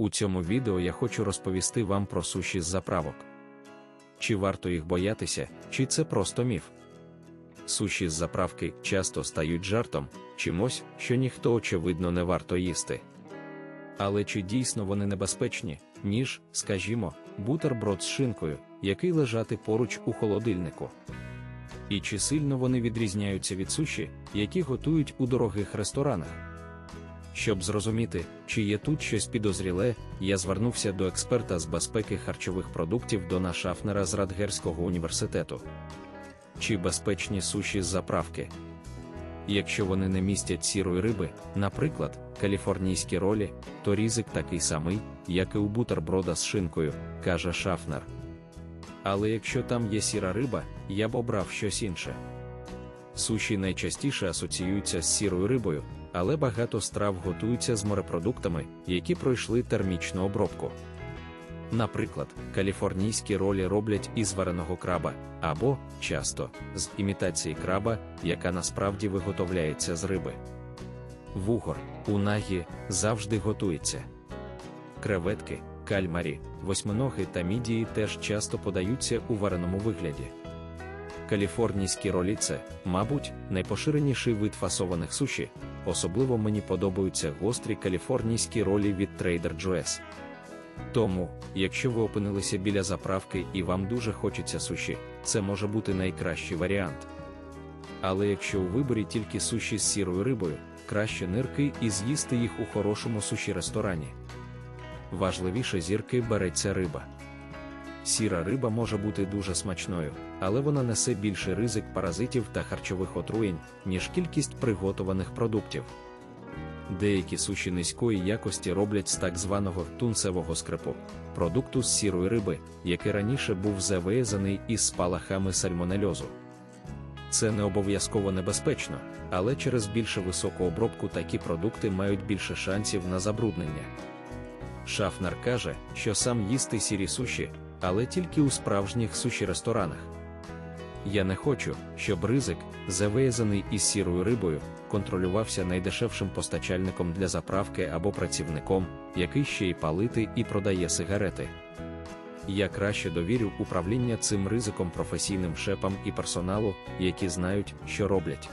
У цьому відео я хочу розповісти вам про суші з заправок. Чи варто їх боятися, чи це просто міф? Суші з заправки часто стають жартом, чимось, що ніхто очевидно не варто їсти. Але чи дійсно вони небезпечні, ніж, скажімо, бутерброд з шинкою, який лежати поруч у холодильнику? І чи сильно вони відрізняються від суші, які готують у дорогих ресторанах? Щоб зрозуміти, чи є тут щось підозріле, я звернувся до експерта з безпеки харчових продуктів Дона Шафнера з Радгерського університету. Чи безпечні суші з заправки? Якщо вони не містять сірої риби, наприклад, каліфорнійські ролі, то ризик такий самий, як і у бутерброда з шинкою, каже Шафнер. Але якщо там є сіра риба, я б обрав щось інше. Суші найчастіше асоціюються з сірою рибою, але багато страв готуються з морепродуктами, які пройшли термічну обробку. Наприклад, каліфорнійські ролі роблять із вареного краба, або, часто, з імітації краба, яка насправді виготовляється з риби. Вугор, унагі, завжди готується. Креветки, кальмарі, восьминоги та мідії теж часто подаються у вареному вигляді. Каліфорнійські ролі це, мабуть, найпоширеніший вид фасованих суші, особливо мені подобаються гострі каліфорнійські ролі від Trader Joe's. Тому, якщо ви опинилися біля заправки і вам дуже хочеться суші, це може бути найкращий варіант. Але якщо у виборі тільки суші з сірою рибою, краще нирки і з'їсти їх у хорошому суші ресторані. Важливіше зірки береться риба. Сіра риба може бути дуже смачною, але вона несе більший ризик паразитів та харчових отруєнь, ніж кількість приготованих продуктів. Деякі суші низької якості роблять з так званого тунцевого скрипу, продукту з сірої риби, який раніше був завиязаний із спалахами сальмонельозу. Це не обов'язково небезпечно, але через більше високу обробку такі продукти мають більше шансів на забруднення. Шафнер каже, що сам їсти сірі суші, але тільки у справжніх суші-ресторанах. Я не хочу, щоб ризик, завиязаний із сірою рибою, контролювався найдешевшим постачальником для заправки або працівником, який ще й палити і продає сигарети. Я краще довірю управління цим ризиком професійним шепам і персоналу, які знають, що роблять.